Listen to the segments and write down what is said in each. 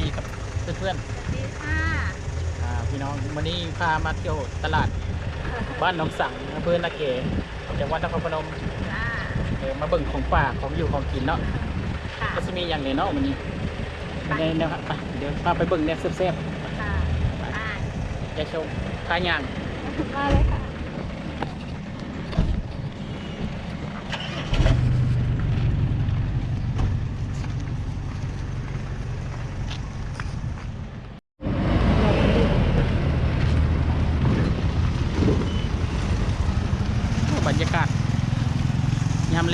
นีกับเพื่อนดีค่ะๆอ่าพี่น้องวันนี้พามาเที่ยวตลาดบ้านหนองสังอำเภอนาเกจังหวัดนครพนมเออมาเบิ่งของฝากของอยู่ของกินเนาะก็จะมีอย่างเนี้เนาะวันนี้วันนะครับเดี๋ยวพาไปเบิ่งเนี่ยเซ่บค่ะไปๆจชมข้าย่างมาเลยค่ะ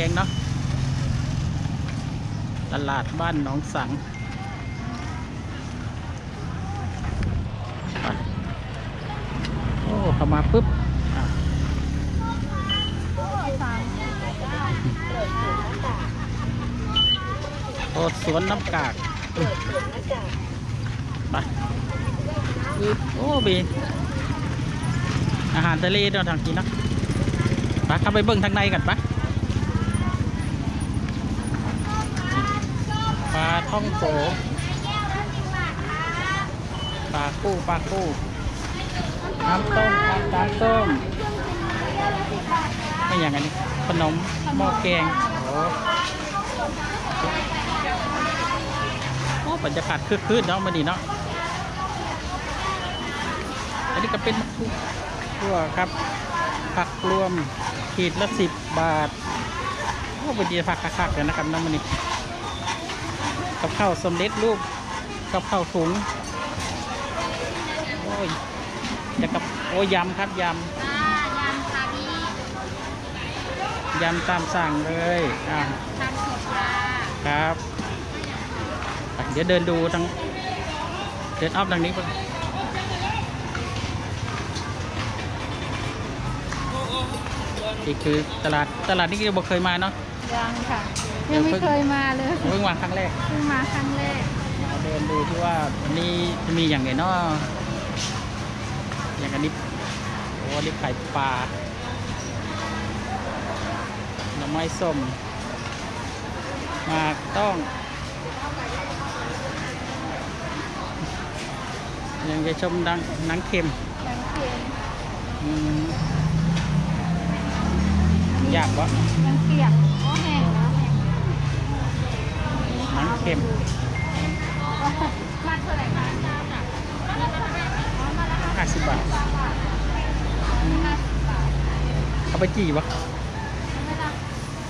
รงเนาะตลาดบ้านหนองสังโอ้เข้ามาปุ๊บอะโอ้สวนน้ำกากไปโอ้บีอาหารทะเลเนาะทางกินเนาะไปเข้าไปเบิ่งทางในกันปะปลา ท่องโกปลากู้ปลากู้น้ำต้มน้ำต้มไม่อย่างอันนี้ขนมหม้อแกงโอ้โอ้บรรยากาศคึกคืนเนาะมาดีเนาะอันนี้ก็เป็นทั่วครับ ผักรวมขีดละสิบบาทโอ้เป็นดีผักคักๆเลยนะครับน้ำมันนี่ กับข้าวสำเร็จรูปกับข้าวถุงโอ้ยจะกับโอ้ยยำครับยจ้ายำคาบีำยำตามสั่งเลยอ่าทานสุดจ้าครับไปเดี๋ยวเดินดูทางเดินออฟทางนี้ก่อนนี่คือตลาดตลาดนี้ก็บ่เคยมาเนาะยังค่ะ ยังไม่เคยมาเลยเพิ่งมาครั้งแรกเพิ่งมาครั้งแรกมาเดินดูที่ว่าวันนี้จะมีอย่างไรเนาะอย่างอันนี้โอ้อันนี้ไข่ปลาหน่อไม้ส้มหมากต้อง ยังจะชมดังหนังเค็มยังเค็มอืมอยากวะยังเปียกโอ้แห้งแล้วแห้ง หนัง เค็มมาเท่าไหร่คะเจ้าจ้ะอ๋อมาละห้าสิบบาทอืมเอาไปจีวะ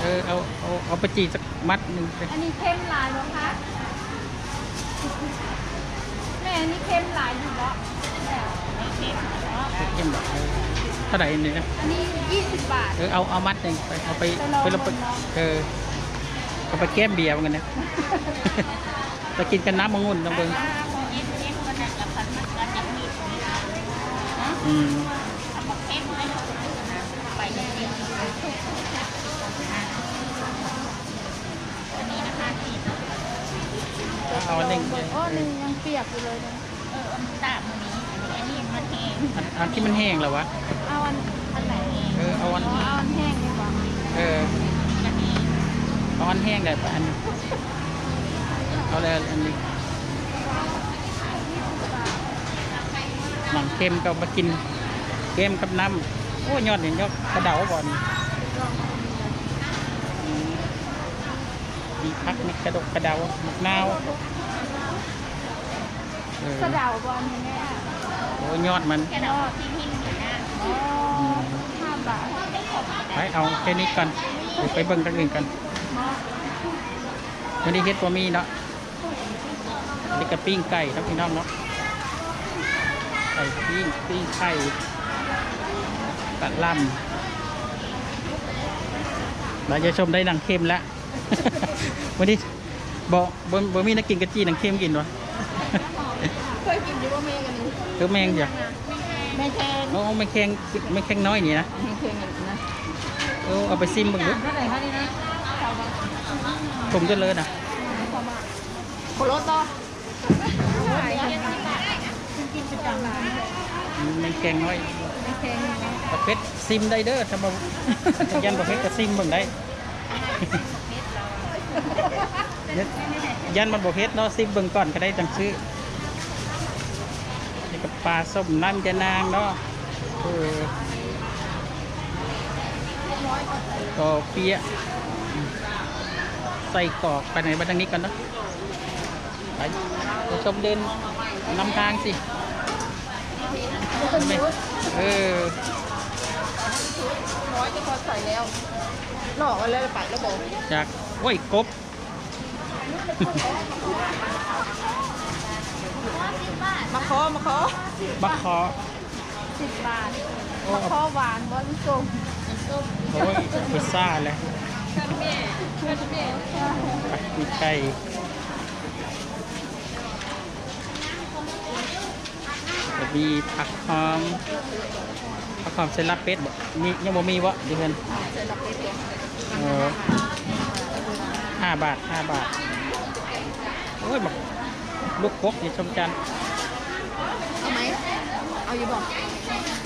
เออเอาเอาเอาไปจีสักมัดหนึ่งสิอันนี้เข้มหลายเหรอคะแม่อันนี้เข้มหลายอยู่เหรอแม่ไม่เข้มเหรอเข้มแบบเออเท่าไหร่เนี่ยนะอันนี้ยี่สิบบาทเออเอาเอามัดหนึ่งไปเอาไปไปลองไปลองไปลองเออ เอาไปแก้มเบียร์เหมือนกันนะไปกินกันน้ำมังุ่นน้ำเบิงอืมเอาอันหนึ่งโอ้นี่ยังเปียกอยู่เลยนะอันอันที่มันแห้งแล้ววะ เอาอันอันไหนเออเอาอันอ๋อเอาอันแห้งดีกว่าเออ เอาอันแห้งเลยไปอันเอาเลยอันนี้หนังเค็มก็มากินเค็มกับน้ำโอ้ยอดเนี่ยยอดกระเดาก่อนอืมมีพักนี่กระดกกระเดามะนาวเออสะเดาบอลแม่โอ้ยยอดมันแค่ดอกที่พิมพ์อยู่นะอ๋อห้าบาทไปเอาแค่นี้ก่อนเดี๋ยวไปเบิ่งทางอื่นกันเนาะ วันนี้เฮ็ดบะหมี่เนาะอันนี้ก็ปิ้งไก่ครับพี่น้องเนาะไก่ปิ้งปิ้งไข่กะหล่ำเราจะชมได้หนังเค็มแล้ววันนี้บอกบ่บ่มีนักกินกะจีหนังเค็มกินวะเคยกินอยู่ว่าเมย์กันนี่คือแมงจ้ะไม่แพงโอ้ไม่แข็งไม่แข็งน้อยนี่นะไม่แพงนะโอ้เอาไปซิมเบ้างดูเท่าไหร่คะนี่นะเท่าบา ทผมจะเลยนะโคโรโตขายยี่สิบบาทกินประจำร้านอืมมันแข็งน้อยไม่แพงนะประเภทซิมได้เด้อถ้าบ่ยันประเภทก็ซิมเบิ่งได้ยันมันบ่เฮ็ดเนาะซิมเบิ่งก่อนก็ได้จังซื้อนี่ก็ปลาส้มน้ำจะนางเนาะเออก็เปียะ ใส่กรอกไปไหนไปทางนี้กันเนาะไปเดี๋ยวชมเดินนำทางสิเห็นไหมเออน้อยจะพอใส่แล้วหลอกอะไรไปแล้วบอกจากโอ้ยกบมาคอมาคอบักคอสิบบาทโอ้มาคอหวานบอลส้มส้มโอ้ยพิซซ่าเลยท่านแม่ท่านแม่ไปมีไก่แล้วมีผักหอมผักหอมเซลับเป็ดบ่มียังบ่มีวะเดี๋ยวเพิ่นใส่ลับไปเดียวเออห้าบาทห้าบาท โอ้ยบักลูกกบนี่ชมจันทร์เอาไหมเอาอยู่บอก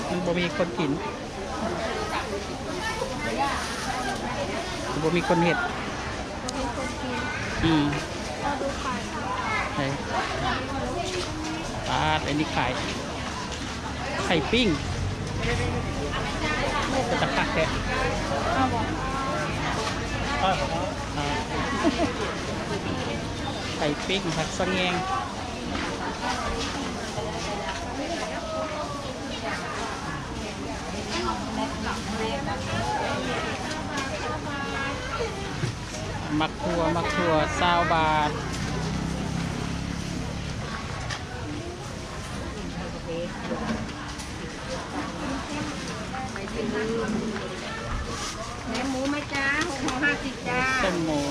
มันบ่มีคนกินมัน บ่มีคนเห็ดมีคนกินอืมเอาดูไข่ใช่ปลาอันนี้ขาย ไข่ปิ้งจะตะคักแกเอาบอกอ่าไข่ปิ้งผักสะแงง มักทัวมักทัวซาวบาทแหนมหมูไหมจ้าหกห่อห้าสิบจ้าส้มหมู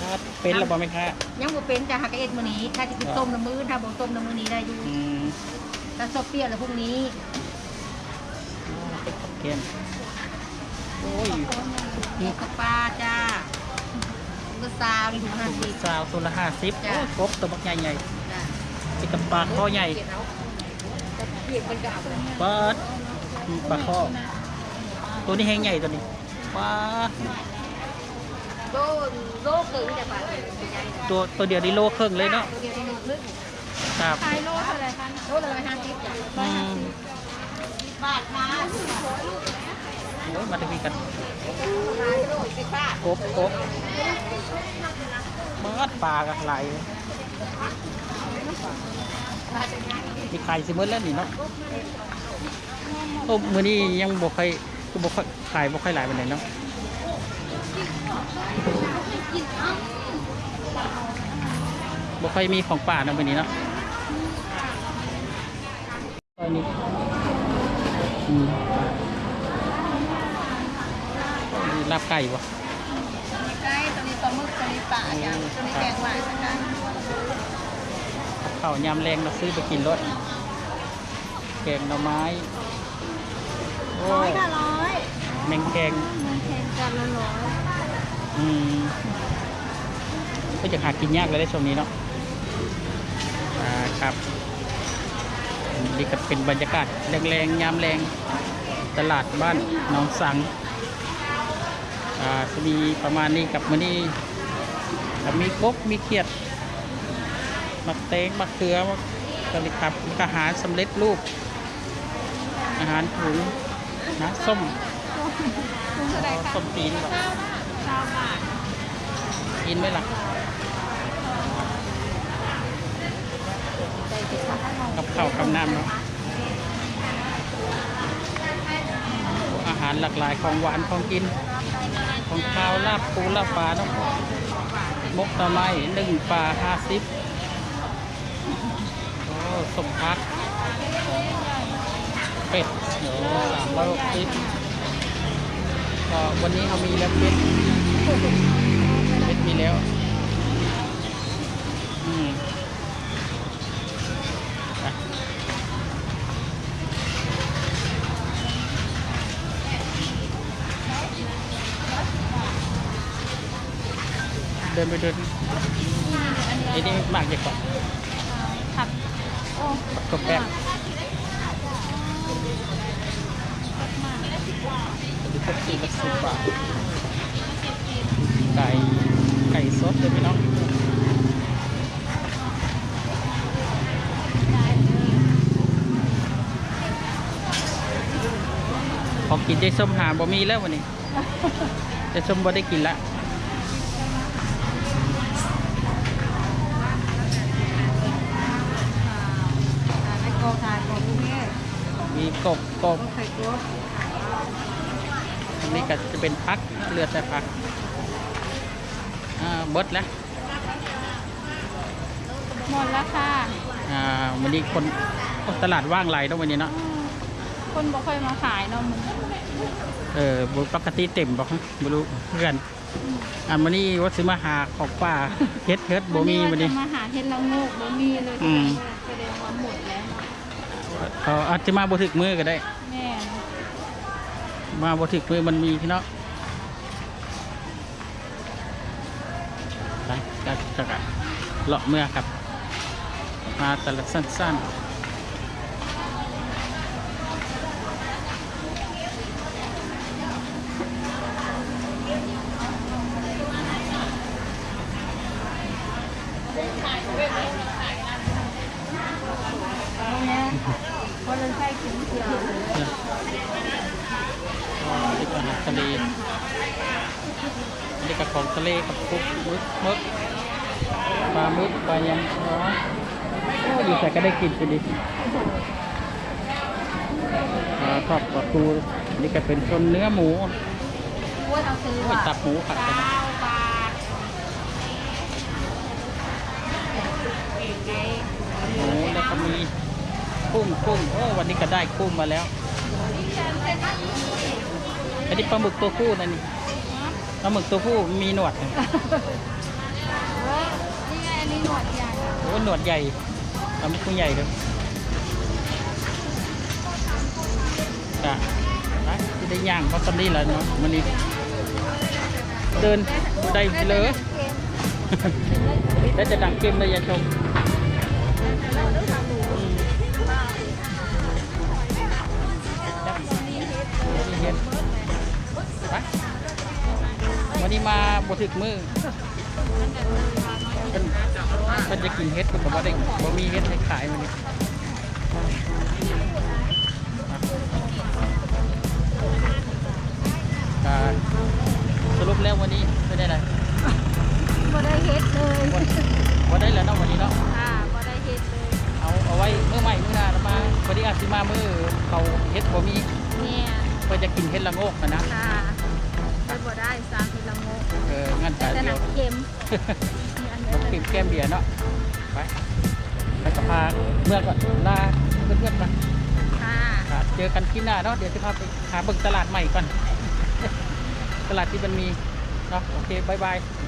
ครับเป็นหรือเปล่าไหมคะยังบ่เป็นจ้าหักเอ็ดมื้อนี้ ถ้าจะกินต้มน้ำมือถ้าบ่ต้มน้ำมือนี้ได้อยู่อืมถ้าซบเปรี้ยวแล้วพรุ่งนี้เป็นกับเกมโอ้ยมีกระปลาจ้า ก็ซาวนี่ถุงห้าสิบซาวตัวละห้าสิบจ้ะโอ้ยกบตัวบักใหญ่ใหญ่จ้าๆเป็นกับปลาข้อใหญ่เพียกมันก็เอาเลยปลาปลาข้อ ตัวนี้แห้งใหญ่ตัวนี้ปลาโลโลเกินจะบาทตัวตัวเดียวนี่โลครึ่งเลยเนาะเดียวนึงนึกครับ ขายโลเท่าไหร่คะโลละร้อยห้าสิบจ้ะอืม บาทนะโอ้ยมาตะกี้กันโลสิบบาทกบกบมาดปลากันไหลมีไข่สิมืดแล้วนี่เนาะโอ้มือนี้ยังบ่ค่อยก็บ่ค่อยขายบ่ค่อยหลายปานเนาะบ่ค่อยมีของป่าเนาะมือนี้เนาะตอนนี้อืมนี่ลาบไก่บ่ใกล้ตัวนี้ปลาหมึกตัวนี้ปลาจ้ะตัวนี้แกงหวานจ้ะข้าวยำแรงเราซื้อไปกินรถแกงหน่อไม้โอ้ร้อยยค่ะร้อยแมงแกงมันแพงกันละร้อยอืมก็จะหากินยากเลยได้ช่วงนี้เนาะอ่าครับนี่ก็เป็นบรรยากาศแรงๆยามแรงตลาดบ้านหนองสัง อ่าจะมีประมาณนี้กับมันนี่กับมีกบมีเขียดมักเต้งมักเขือมักกะหรี่ครับอาหารสำเร็จรูป อาหารถุงนะส้มคุณเท่าไหร่คะส้มตีนแบบเก้าบาทกินไหมล่ะใจติดมาข้างนอกกับข้าวกับน้ำเนาะอาหารหลากหลายของหวานของกิน ของข้าวลาบปูลาบปลาเนาะมกตะไม้หนึ่งปลาห้าสิบโอ้สมพัก เป็ดเดี๋ยวสามร้อยหกสิบก็วันนี้เขามีแล้วเป็ดเป็ดมีแล้ว ไปเดินอันี่มากเยอะกว่าผักโอ้ผักกาแฟดูพวกสี่กับสิบบาไก่ไก่ซดเลยพี่น้องขอกินใจส้มหาบ่มีแล้ววันนี้ใจส้มบ่ได้กินละ มีกบกบไข่กบอันนี้ก็จะเป็นพักเลือดแต่พักอ่าเบิดแล้วหมดแล้วค่ะอ่าวันนี้คนตลาดว่างไหลต้องวันนี้เนาะคนบ่ค่อยมาขายเนาะมึงเออบ่ปกติเต็มบอกไม่รู้เพื่อนอันวันนี้ว่าซื้อมาหาของป่าเฮ็ดเฮ็ดบ่มีวันนี้จะมาหาเห็ดละโงกบ่มีเลยอืมแสดงว่าหมดแล้ว เขาอาจจะมาบ่ถึกมือก็ได้ แม่นมาบ่ถึกมือมันมีพี่เนาะไปจักจักอะเลาะเมื่อครับ มาแต่ละสั้นๆ คนเลยใช้กินเสียว เนี่ยอ๋อนี่ก็อาหารทะเล นี่ก็ของทะเลกับปุกมึกมึกปลามึกปลายังอ๋อโอ้ดีแต่ก็ได้กินไปดิปลาทอดปลาทูนี่ก็เป็นชนเนื้อหมูว่าเราซื้อตับหมูผัดกันหมูแล้วก็มีกุ้งกุ้งโอ้วันนี้ก็ได้กุ้งมาแล้วอันนี้ปลาหมึกตัวผู้นะนี่ ปลาหมึกตัวผู้มีหนวดนะเออนี่ไงอันนี้หนวดใหญ่โอ้หนวดใหญ่ปลาหมึกตัวใหญ่เลยจ้ะไปจะได้ย่างเพราะตอนนี้แหละเนาะมันนี่เดินได้เลย แล้วจะดังเกมเลยอย่าชม มาบถึกมือเป็นเป็นจะกินเฮ็ดก็บ่ได้บ่มีเฮ็ดให้ขายมันนี่อ่าสรุปแล้ววันนี้ไม่ได้อะไรบ่ได้เฮ็ดเลยวันได้แล้วเนาะวันนี้เนาะค่ะบ่ได้เฮ็ดเลย เอาเอาไว้เมื่อใหม่เมื่อหนาแล้วมาวันนี้อาจสิมาเมื่อเขาเฮ็ดบ่มีเนี่ยเพื่อจะกินเฮ็ดละโงกนะนะค่ะไป บ่ได้สามพิละโงกเอองั้นแต่แต่หเดีนัยว งเค็มมีอันเดียวปิ่มแก้มเบียร์เนาะไปไปกับพาเมื่อก็ลาเพื่อนๆกันค่ะครับเจอกันที่หน้าเนาะเดี๋ยวจะพาไปหาเบิ่งตลาดใหม่ก่อน ตลาดที่มันมีเนาะโอเคบายบายค